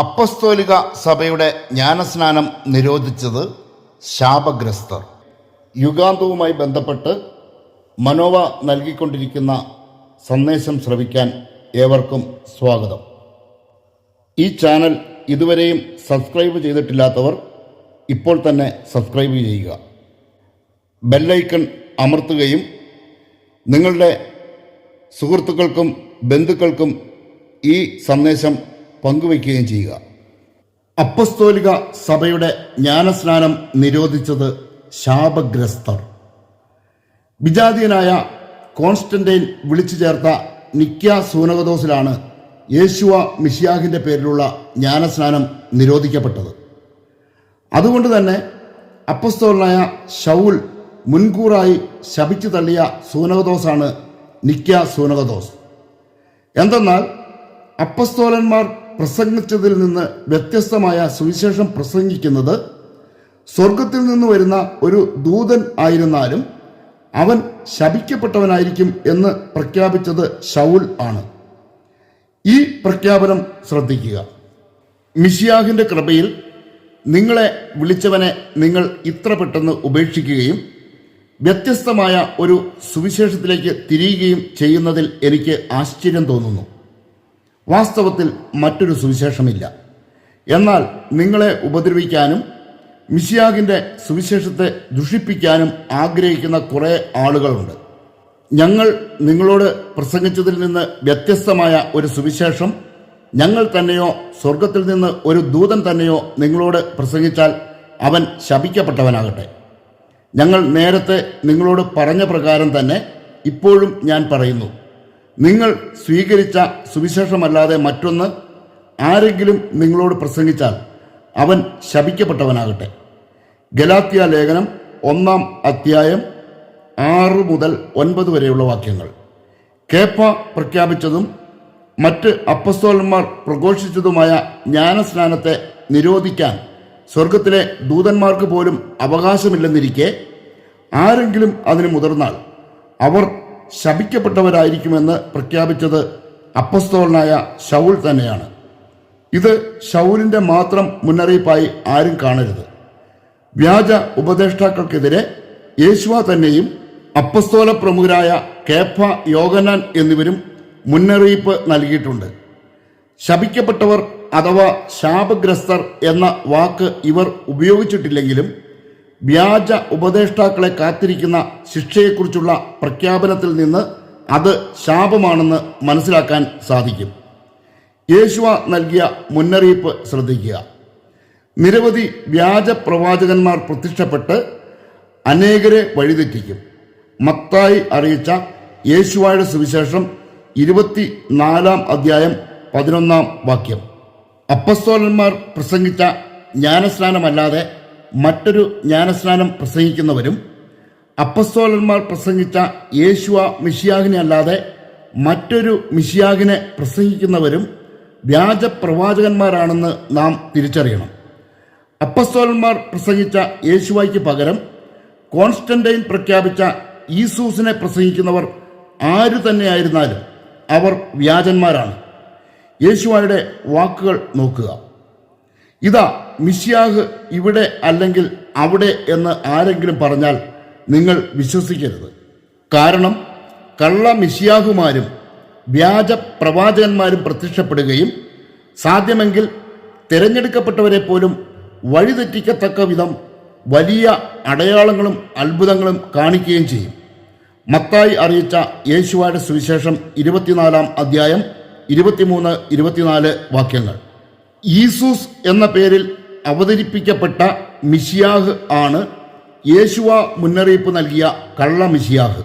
അപ്പസ്തോലിക സഭയുടെ ജ്ഞാനസ്നാനം നിരോധിച്ചത് ശാപഗ്രസ്തർ. യുഗാന്തവുമായി ബന്ധപ്പെട്ട് മനോവ നൽകിക്കൊണ്ടിരിക്കുന്ന സന്ദേശം ശ്രവിക്കാൻ ഏവർക്കും സ്വാഗതം. ഈ ചാനൽ ഇതുവരെയും സബ്സ്ക്രൈബ് ചെയ്തിട്ടില്ലാത്തവർ ഇപ്പോൾ തന്നെ സബ്സ്ക്രൈബ് ചെയ്യുക. ബെല്ലൈക്കൺ അമർത്തുകയും നിങ്ങളുടെ സുഹൃത്തുക്കൾക്കും ബന്ധുക്കൾക്കും ഈ സന്ദേശം പങ്കുവയ്ക്കുകയും ചെയ്യുക. അപ്പസ്തോലിക സഭയുടെ ജ്ഞാനസ്നാനം നിരോധിച്ചത് ശാപഗ്രസ്തർ. വിജാതീയനായ കോൺസ്റ്റന്റൈൻ വിളിച്ചു ചേർത്ത നിക്യ സൂനകദോസിലാണ് യേശുവ മിഷിയാഹിന്റെ പേരിലുള്ള ജ്ഞാനസ്നാനം നിരോധിക്കപ്പെട്ടത്. അതുകൊണ്ട് തന്നെ അപ്പസ്തോലനായ ഷൗൽ മുൻകൂറായി ശപിച്ചു തള്ളിയ സൂനകദോസാണ് നിക്യ സൂനകദോസ് എന്തെന്നാൽ അപ്പസ്തോലന്മാർ പ്രസംഗിച്ചതിൽ നിന്ന് വ്യത്യസ്തമായ സുവിശേഷം പ്രസംഗിക്കുന്നത് സ്വർഗത്തിൽ നിന്ന് വരുന്ന ഒരു ദൂതൻ ആയിരുന്നാലും അവൻ ശപിക്കപ്പെട്ടവനായിരിക്കും എന്ന് പ്രഖ്യാപിച്ചത് ഷൗൽ ആണ്. ഈ പ്രഖ്യാപനം ശ്രദ്ധിക്കുക. മിഷിയാഹിന്റെ കൃപയിൽ നിങ്ങളെ വിളിച്ചവനെ നിങ്ങൾ ഇത്ര പെട്ടെന്ന് ഉപേക്ഷിക്കുകയും വ്യത്യസ്തമായ ഒരു സുവിശേഷത്തിലേക്ക് തിരിയുകയും ചെയ്യുന്നതിൽ എനിക്ക് ആശ്ചര്യം തോന്നുന്നു. വാസ്തവത്തിൽ മറ്റൊരു സുവിശേഷമില്ല. എന്നാൽ നിങ്ങളെ ഉപദ്രവിക്കാനും മിഷിയാഗിന്റെ സുവിശേഷത്തെ ദുഷിപ്പിക്കാനും ആഗ്രഹിക്കുന്ന കുറേ ആളുകളുണ്ട്. ഞങ്ങൾ നിങ്ങളോട് പ്രസംഗിച്ചതിൽ നിന്ന് വ്യത്യസ്തമായ ഒരു സുവിശേഷം ഞങ്ങൾ തന്നെയോ സ്വർഗത്തിൽ നിന്ന് ഒരു ദൂതൻ തന്നെയോ നിങ്ങളോട് പ്രസംഗിച്ചാൽ അവൻ ശപിക്കപ്പെട്ടവനാകട്ടെ. ഞങ്ങൾ നേരത്തെ നിങ്ങളോട് പറഞ്ഞ പ്രകാരം തന്നെ ഇപ്പോഴും ഞാൻ പറയുന്നു. നിങ്ങൾ സ്വീകരിച്ച സുവിശേഷമല്ലാതെ മറ്റൊന്ന് ആരെങ്കിലും നിങ്ങളോട് പ്രസംഗിച്ചാൽ അവൻ ശപിക്കപ്പെട്ടവനാകട്ടെ. ഗലാത്തിയ ലേഖനം ഒന്നാം അധ്യായം ആറ് മുതൽ ഒൻപത് വരെയുള്ള വാക്യങ്ങൾ. കേപ്പ പ്രഖ്യാപിച്ചതും മറ്റ് അപ്പസ്തോലന്മാർ പ്രഘോഷിച്ചതുമായ ജ്ഞാനസ്നാനത്തെ നിരോധിക്കാൻ സ്വർഗത്തിലെ ദൂതന്മാർക്ക് പോലും അവകാശമില്ലെന്നിരിക്കെ ആരെങ്കിലും അതിന് മുതിർന്നാൽ അവർ ശപിക്കപ്പെട്ടവരായിരിക്കുമെന്ന് പ്രഖ്യാപിച്ചത് അപ്പസ്തോലനായ ഷൗൽ തന്നെയാണ്. ഇത് ഷൗലിന്റെ മാത്രം മുന്നറിയിപ്പായി ആരും കാണരുത്. വ്യാജ ഉപദേഷ്ടാക്കൾക്കെതിരെ യേശുവ തന്നെയും അപ്പസ്തോല പ്രമുഖരായ കേഫ യോഗനാൻ എന്നിവരും മുന്നറിയിപ്പ് നൽകിയിട്ടുണ്ട്. ശപിക്കപ്പെട്ടവർ അഥവാ ശാപഗ്രസ്തർ എന്ന വാക്ക് ഇവർ ഉപയോഗിച്ചിട്ടില്ലെങ്കിലും വ്യാജ ഉപദേഷ്ടാക്കളെ കാത്തിരിക്കുന്ന ശിക്ഷയെക്കുറിച്ചുള്ള പ്രഖ്യാപനത്തിൽ നിന്ന് അത് ശാപമാണെന്ന് മനസ്സിലാക്കാൻ സാധിക്കും. യേശുവ നൽകിയ മുന്നറിയിപ്പ് ശ്രദ്ധിക്കുക. നിരവധി വ്യാജ പ്രവാചകന്മാർ പ്രത്യക്ഷപ്പെട്ട് അനേകരെ വഴിതെറ്റിക്കും. മത്തായി അറിയിച്ച യേശുവായുടെ സുവിശേഷം ഇരുപത്തി നാലാം അധ്യായം പതിനൊന്നാം വാക്യം. അപ്പസ്തോലന്മാർ പ്രസംഗിച്ച ജ്ഞാനസ്നാനമല്ലാതെ മറ്റൊരു ജ്ഞാനസ്നാനം പ്രസംഗിക്കുന്നവരും അപ്പസ്തോലന്മാർ പ്രസംഗിച്ച യേശുവ മിഷിയാഹിനെ അല്ലാതെ മറ്റൊരു മിഷിയാഹിനെ പ്രസംഗിക്കുന്നവരും വ്യാജ പ്രവാചകന്മാരാണെന്ന് നാം തിരിച്ചറിയണം. അപ്പസ്തോലന്മാർ പ്രസംഗിച്ച യേശുവായ്ക്ക് പകരം കോൺസ്റ്റന്റൈൻ പ്രഖ്യാപിച്ച ഈസൂസിനെ പ്രസംഗിക്കുന്നവർ ആരു തന്നെയായിരുന്നാലും അവർ വ്യാജന്മാരാണ്. യേശുവായുടെ വാക്കുകൾ നോക്കുക. ഇതാ മിഷ്യാഹ് ഇവിടെ അല്ലെങ്കിൽ അവിടെ എന്ന് ആരെങ്കിലും പറഞ്ഞാൽ നിങ്ങൾ വിശ്വസിക്കരുത്. കാരണം കള്ള മിഷ്യാഹുമാരും വ്യാജ പ്രവാചകന്മാരും പ്രത്യക്ഷപ്പെടുകയും സാധ്യമെങ്കിൽ തിരഞ്ഞെടുക്കപ്പെട്ടവരെ പോലും വഴിതെറ്റിക്കത്തക്ക വിധം വലിയ അടയാളങ്ങളും അത്ഭുതങ്ങളും കാണിക്കുകയും ചെയ്യും. മത്തായി അറിയിച്ച യേശുവായുടെ സുവിശേഷം ഇരുപത്തിനാലാം അധ്യായം ഇരുപത്തിമൂന്ന് ഇരുപത്തിനാല് വാക്യങ്ങൾ. ഈസൂസ് എന്ന പേരിൽ അവതരിപ്പിക്കപ്പെട്ട മിഷിയാഹ് ആണ് യേശുവ മുന്നറിയിപ്പ് നൽകിയ കള്ള മിഷിയാഹ്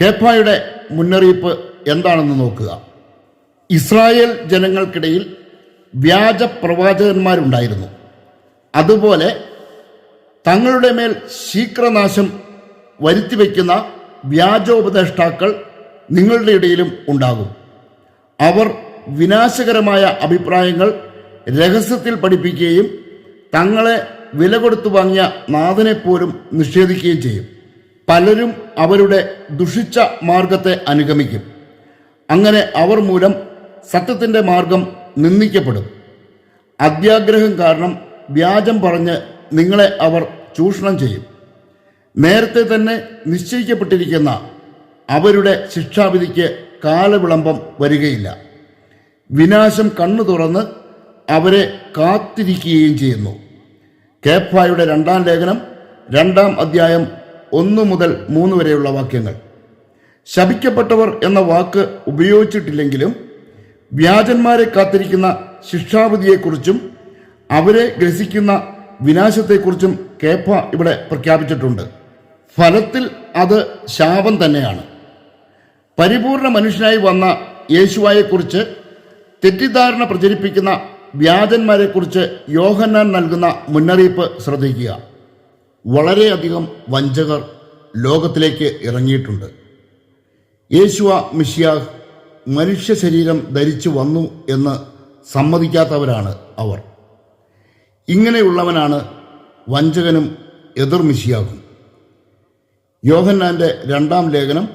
കേപ്പായുടെ മുന്നറിയിപ്പ് എന്താണെന്ന് നോക്കുക. ഇസ്രായേൽ ജനങ്ങൾക്കിടയിൽ വ്യാജ പ്രവാചകന്മാരുണ്ടായിരുന്നു. അതുപോലെ തങ്ങളുടെ മേൽ ശീക്രനാശം വരുത്തിവെക്കുന്ന വ്യാജോപദേഷ്ടാക്കൾ നിങ്ങളുടെ ഇടയിലും ഉണ്ടാകും. അവർ വിനാശകരമായ അഭിപ്രായങ്ങൾ രഹസ്യത്തിൽ പഠിപ്പിക്കുകയും തങ്ങളെ വില കൊടുത്തു വാങ്ങിയ നാഥനെപ്പോലും നിഷേധിക്കുകയും ചെയ്യും. പലരും അവരുടെ ദുഷിച്ച മാർഗത്തെ അനുഗമിക്കും. അങ്ങനെ അവർ മൂലം സത്യത്തിന്റെ മാർഗം നിന്ദിക്കപ്പെടും. അത്യാഗ്രഹം കാരണം വ്യാജം പറഞ്ഞ് നിങ്ങളെ അവർ ചൂഷണം ചെയ്യും. നേരത്തെ തന്നെ നിശ്ചയിക്കപ്പെട്ടിരിക്കുന്ന അവരുടെ ശിക്ഷാവിധിക്ക് കാലവിളംബം വരികയില്ല. വിനാശം കണ്ണു തുറന്ന് അവരെ കാത്തിരിക്കുകയും ചെയ്യുന്നു. കേഫായുടെ രണ്ടാം ലേഖനം രണ്ടാം അധ്യായം ഒന്ന് മുതൽ മൂന്ന് വരെയുള്ള വാക്യങ്ങൾ. ശപിക്കപ്പെട്ടവർ എന്ന വാക്ക് ഉപയോഗിച്ചിട്ടില്ലെങ്കിലും വ്യാജന്മാരെ കാത്തിരിക്കുന്ന ശിക്ഷാവിധിയെക്കുറിച്ചും അവരെ ഗ്രസിക്കുന്ന വിനാശത്തെക്കുറിച്ചും കേഫ ഇവിടെ പ്രഖ്യാപിച്ചിട്ടുണ്ട്. ഫലത്തിൽ അത് ശാപം തന്നെയാണ്. പരിപൂർണ മനുഷ്യനായി വന്ന യേശുവായെക്കുറിച്ച് തെറ്റിദ്ധാരണ പ്രചരിപ്പിക്കുന്ന വ്യാജന്മാരെക്കുറിച്ച് യോഹന്നാൻ നൽകുന്ന മുന്നറിയിപ്പ് ശ്രദ്ധിക്കുക. വളരെയധികം വഞ്ചകർ ലോകത്തിലേക്ക് ഇറങ്ങിയിട്ടുണ്ട്. യേശുവ മിഷിയാഹ് മനുഷ്യ ശരീരം ധരിച്ചു വന്നു എന്ന് സമ്മതിക്കാത്തവരാണ് അവർ. ഇങ്ങനെയുള്ളവനാണ് വഞ്ചകനും എതിർ മിഷിയാകും യോഹന്നാന്റെ രണ്ടാം ലേഖനം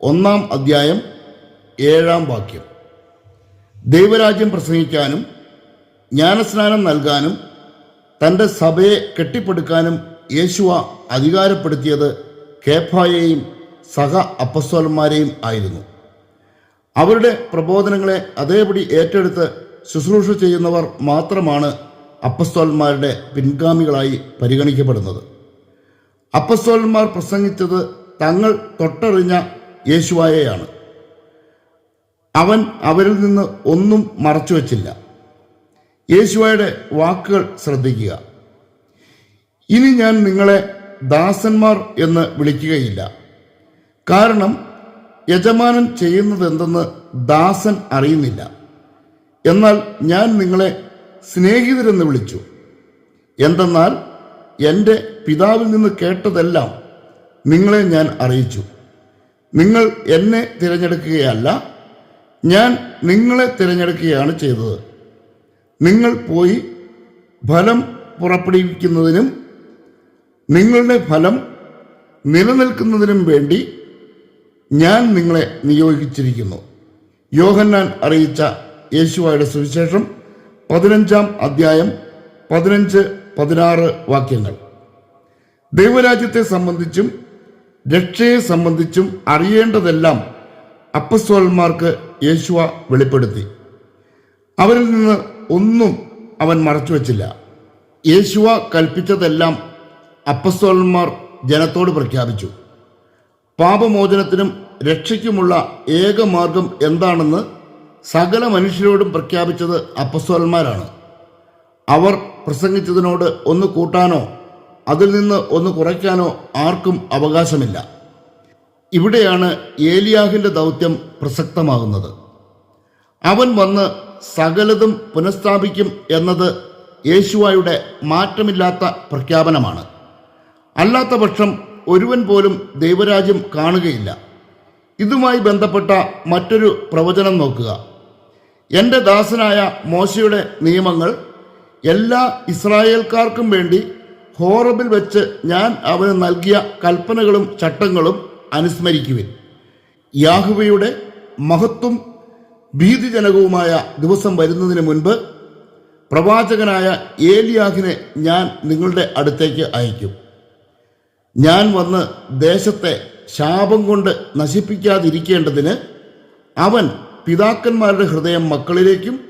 ഒന്നാം അധ്യായം ഏഴാം വാക്യം. ദൈവരാജ്യം പ്രസംഗിക്കാനും ജ്ഞാനസ്നാനം നൽകാനും തന്റെ സഭയെ കെട്ടിപ്പടുക്കാനും യേശുവ അധികാരപ്പെടുത്തിയത് കേഫായെയും സഹ അപ്പസ്വലന്മാരെയും ആയിരുന്നു. അവരുടെ പ്രബോധനങ്ങളെ അതേപടി ഏറ്റെടുത്ത് ശുശ്രൂഷ ചെയ്യുന്നവർ മാത്രമാണ് അപ്പസ്തോലന്മാരുടെ പിൻഗാമികളായി പരിഗണിക്കപ്പെടുന്നത്. അപ്പസ്തോലന്മാർ പ്രസംഗിച്ചത് തങ്ങൾ തൊട്ടറിഞ്ഞ യേശുവായെയാണ്. അവൻ അവരിൽ നിന്ന് ഒന്നും മറച്ചുവെച്ചില്ല. യേശുവയുടെ വാക്കുകൾ ശ്രദ്ധിക്കുക. ഇനി ഞാൻ നിങ്ങളെ ദാസന്മാർ എന്ന് വിളിക്കുകയില്ല. കാരണം യജമാനൻ ചെയ്യുന്നത് എന്തെന്ന് ദാസൻ അറിയുന്നില്ല. എന്നാൽ ഞാൻ നിങ്ങളെ സ്നേഹിതരെന്ന് വിളിച്ചു. എന്തെന്നാൽ എന്റെ പിതാവിൽ നിന്ന് കേട്ടതെല്ലാം നിങ്ങളെ ഞാൻ അറിയിച്ചു. നിങ്ങൾ എന്നെ തിരഞ്ഞെടുക്കുകയല്ല ഞാൻ നിങ്ങളെ തിരഞ്ഞെടുക്കുകയാണ് ചെയ്തത്. നിങ്ങൾ പോയി ഫലം പുറപ്പെടുവിക്കുന്നതിനും നിങ്ങളുടെ ഫലം നിലനിൽക്കുന്നതിനും വേണ്ടി ഞാൻ നിങ്ങളെ നിയോഗിച്ചിരിക്കുന്നു. യോഹന്നാൻ അറിയിച്ച യേശുവായുടെ സുവിശേഷം പതിനഞ്ചാം അധ്യായം പതിനഞ്ച് പതിനാറ് വാക്യങ്ങൾ. ദൈവരാജ്യത്തെ സംബന്ധിച്ചും രക്ഷയെ സംബന്ധിച്ചും അറിയേണ്ടതെല്ലാം അപ്പസ്തോലന്മാർക്ക് യേശുവ വെളിപ്പെടുത്തി. അവരിൽ നിന്ന് ഒന്നും അവൻ മറച്ചുവെച്ചില്ല യേശുവ കൽപ്പിച്ചതെല്ലാം അപ്പസ്തോലന്മാർ ജനത്തോട് പ്രഖ്യാപിച്ചു. പാപമോചനത്തിനും രക്ഷയ്ക്കുമുള്ള ഏക മാർഗം എന്താണെന്ന് സകല മനുഷ്യരോടും പ്രഖ്യാപിച്ചത് അപ്പസ്തോലന്മാരാണ്. അവർ പ്രസംഗിച്ചതിനോട് ഒന്ന് കൂട്ടാനോ അതിൽ നിന്ന് ഒന്ന് കുറയ്ക്കാനോ ആർക്കും അവകാശമില്ല. ഇവിടെയാണ് ഏലിയാഹിന്റെ ദൗത്യം പ്രസക്തമാകുന്നത്. അവൻ വന്ന് സകലതും പുനഃസ്ഥാപിക്കും എന്നത് യേശുവായുടെ മാറ്റമില്ലാത്ത പ്രഖ്യാപനമാണ്. അല്ലാത്ത പക്ഷം ഒരുവൻ പോലും ദൈവരാജ്യം കാണുകയില്ല. ഇതുമായി ബന്ധപ്പെട്ട മറ്റൊരു പ്രവചനം നോക്കുക. എന്റെ ദാസനായ മോശയുടെ നിയമങ്ങൾ എല്ലാ ഇസ്രായേൽക്കാർക്കും വേണ്ടി ഹോറബിൽ വെച്ച് ഞാൻ അവന് നൽകിയ കൽപ്പനകളും ചട്ടങ്ങളും അനുസ്മരിക്കുവിൻ. യാഹുവയുടെ മഹത്വം ഭീതിജനകവുമായ ദിവസം വരുന്നതിന് മുൻപ് പ്രവാചകനായ ഏലിയാഹിനെ ഞാൻ നിങ്ങളുടെ അടുത്തേക്ക് അയക്കും. ഞാൻ വന്ന് ദേശത്തെ ശാപം കൊണ്ട് നശിപ്പിക്കാതിരിക്കേണ്ടതിന് അവൻ പിതാക്കന്മാരുടെ ഹൃദയം മക്കളിലേക്കും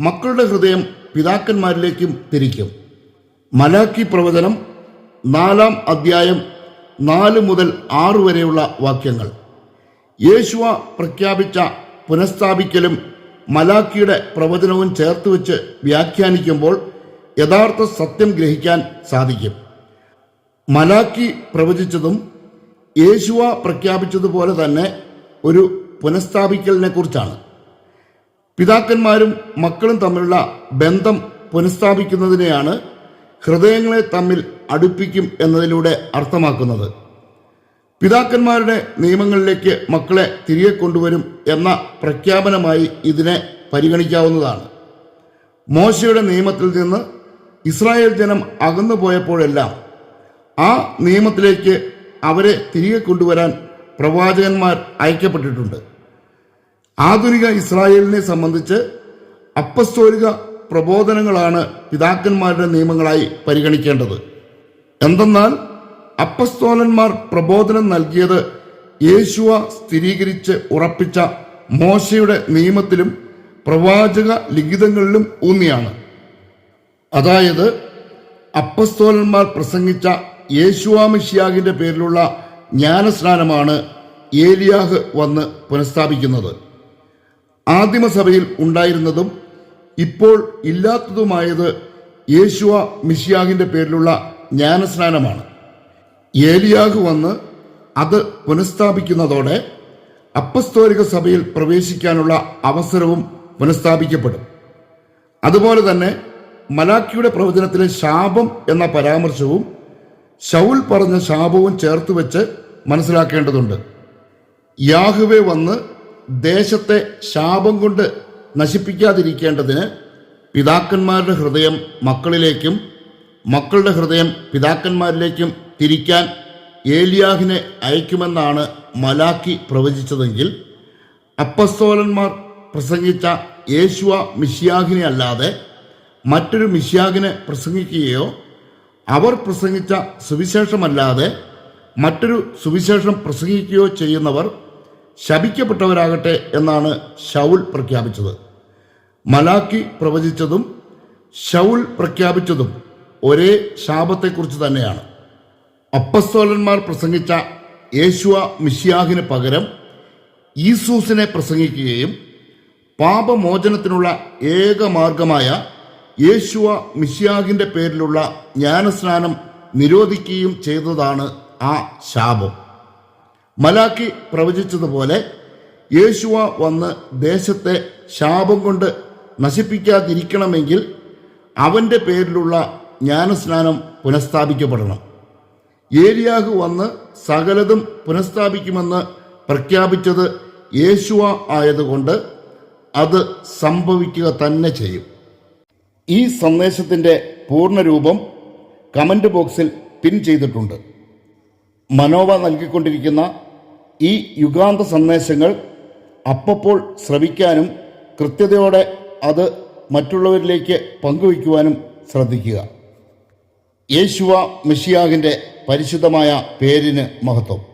മക്കളുടെ ഹൃദയം പിതാക്കന്മാരിലേക്കും തിരിക്കും. മലാക്കി പ്രവചനം നാലാം അധ്യായം നാല് മുതൽ ആറ് വരെയുള്ള വാക്യങ്ങൾ. യേശുവ പ്രഖ്യാപിച്ച പുനഃസ്ഥാപിക്കലും മലാക്കിയുടെ പ്രവചനവും ചേർത്ത് വെച്ച് വ്യാഖ്യാനിക്കുമ്പോൾ യഥാർത്ഥ സത്യം ഗ്രഹിക്കാൻ സാധിക്കും. മലാക്കി പ്രവചിച്ചതും യേശുവ പ്രഖ്യാപിച്ചതുപോലെ തന്നെ ഒരു പുനഃസ്ഥാപിക്കലിനെ കുറിച്ചാണ്. പിതാക്കന്മാരും മക്കളും തമ്മിലുള്ള ബന്ധം പുനഃസ്ഥാപിക്കുന്നതിനെയാണ് ഹൃദയങ്ങളെ തമ്മിൽ അടുപ്പിക്കും എന്നതിലൂടെ അർത്ഥമാക്കുന്നത്. പിതാക്കന്മാരുടെ നിയമങ്ങളിലേക്ക് മക്കളെ തിരികെ കൊണ്ടുവരും എന്ന പ്രഖ്യാപനമായി ഇതിനെ പരിഗണിക്കാവുന്നതാണ്. മോശയുടെ നിയമത്തിൽ നിന്ന് ഇസ്രായേൽ ജനം അകന്നു പോയപ്പോഴെല്ലാം ആ നിയമത്തിലേക്ക് അവരെ തിരികെ കൊണ്ടുവരാൻ പ്രവാചകന്മാർ അയക്കപ്പെട്ടിട്ടുണ്ട്. ആധുനിക ഇസ്രായേലിനെ സംബന്ധിച്ച് അപ്പസ്തോലിക പ്രബോധനങ്ങളാണ് പിതാക്കന്മാരുടെ നിയമങ്ങളായി പരിഗണിക്കേണ്ടത്. എന്തെന്നാൽ അപ്പസ്തോലന്മാർ പ്രബോധനം നൽകിയത് യേശുവ സ്ഥിരീകരിച്ച് ഉറപ്പിച്ച മോശയുടെ നിയമത്തിലും പ്രവാചക ലിഖിതങ്ങളിലും ഊന്നിയാണ്. അതായത് അപ്പസ്തോലന്മാർ പ്രസംഗിച്ച യേശുവാമിഷിയാകിന്റെ പേരിലുള്ള ജ്ഞാനസ്നാനമാണ് ഏലിയാഹ് വന്ന് പുനഃസ്ഥാപിക്കുന്നത്. ആദിമസഭയിൽ ഉണ്ടായിരുന്നതും ഇപ്പോൾ ഇല്ലാത്തതുമായത് യേശുവ മിഷിയാഹിന്റെ പേരിലുള്ള ജ്ഞാനസ്നാനമാണ്. ഏലിയാഹ് വന്ന് അത് പുനഃസ്ഥാപിക്കുന്നതോടെ അപ്പസ്തോലിക സഭയിൽ പ്രവേശിക്കാനുള്ള അവസരവും പുനഃസ്ഥാപിക്കപ്പെടും. അതുപോലെ തന്നെ മലാക്കിയുടെ പ്രവചനത്തിലെ ശാപം എന്ന പരാമർശവും ഷൗൽ പറഞ്ഞ ശാപവും ചേർത്ത് വെച്ച് മനസ്സിലാക്കേണ്ടതുണ്ട്. യാഹുവെ വന്ന് ദേശത്തെ ശാപം കൊണ്ട് നശിപ്പിക്കാതിരിക്കേണ്ടതിന് പിതാക്കന്മാരുടെ ഹൃദയം മക്കളിലേക്കും മക്കളുടെ ഹൃദയം പിതാക്കന്മാരിലേക്കും തിരിക്കാൻ ഏലിയാഹിനെ അയക്കുമെന്നാണ് മലാക്കി പ്രവചിച്ചതെങ്കിൽ അപ്പസ്തോലന്മാർ പ്രസംഗിച്ച യേശുവ മിഷ്യാഹിനെ അല്ലാതെ മറ്റൊരു മിഷ്യാഹിനെ പ്രസംഗിക്കുകയോ അവർ പ്രസംഗിച്ച സുവിശേഷമല്ലാതെ മറ്റൊരു സുവിശേഷം പ്രസംഗിക്കുകയോ ചെയ്യുന്നവർ ശപിക്കപ്പെട്ടവരാകട്ടെ എന്നാണ് ഷൗൽ പ്രഖ്യാപിച്ചത്. മലാക്കി പ്രവചിച്ചതും ഷൗൽ പ്രഖ്യാപിച്ചതും ഒരേ ശാപത്തെക്കുറിച്ച് തന്നെയാണ്. അപ്പസ്തോലന്മാർ പ്രസംഗിച്ച യേശുവ മിഷ്യാഹിന് പകരം ഈസൂസിനെ പ്രസംഗിക്കുകയും പാപമോചനത്തിനുള്ള ഏക മാർഗമായ യേശുവ മിഷ്യാഹിന്റെ പേരിലുള്ള ജ്ഞാനസ്നാനം നിരോധിക്കുകയും ചെയ്തതാണ് ആ ശാപം. മലാക്കി പ്രവചിച്ചതുപോലെ യേശുവ വന്ന് ദേശത്തെ ശാപം കൊണ്ട് നശിപ്പിക്കാതിരിക്കണമെങ്കിൽ അവന്റെ പേരിലുള്ള ജ്ഞാനസ്നാനം പുനഃസ്ഥാപിക്കപ്പെടണം. ഏലിയാഹു വന്ന് സകലതും പുനഃസ്ഥാപിക്കുമെന്ന് പ്രഖ്യാപിച്ചത് യേശുവ ആയതുകൊണ്ട് അത് സംഭവിക്കുക തന്നെ ചെയ്യും. ഈ സന്ദേശത്തിന്റെ പൂർണരൂപം കമന്റ് ബോക്സിൽ പിൻ ചെയ്തിട്ടുണ്ട്. മനോവ നൽകിക്കൊണ്ടിരിക്കുന്ന ഈ യുഗാന്ത സന്ദേശങ്ങൾ അപ്പപ്പോൾ ശ്രവിക്കാനും കൃത്യതയോടെ അത് മറ്റുള്ളവരിലേക്ക് പങ്കുവയ്ക്കുവാനും ശ്രദ്ധിക്കുക. യേശുവ മിഷിയാകിന്റെ പരിശുദ്ധമായ പേരിന് മഹത്വം.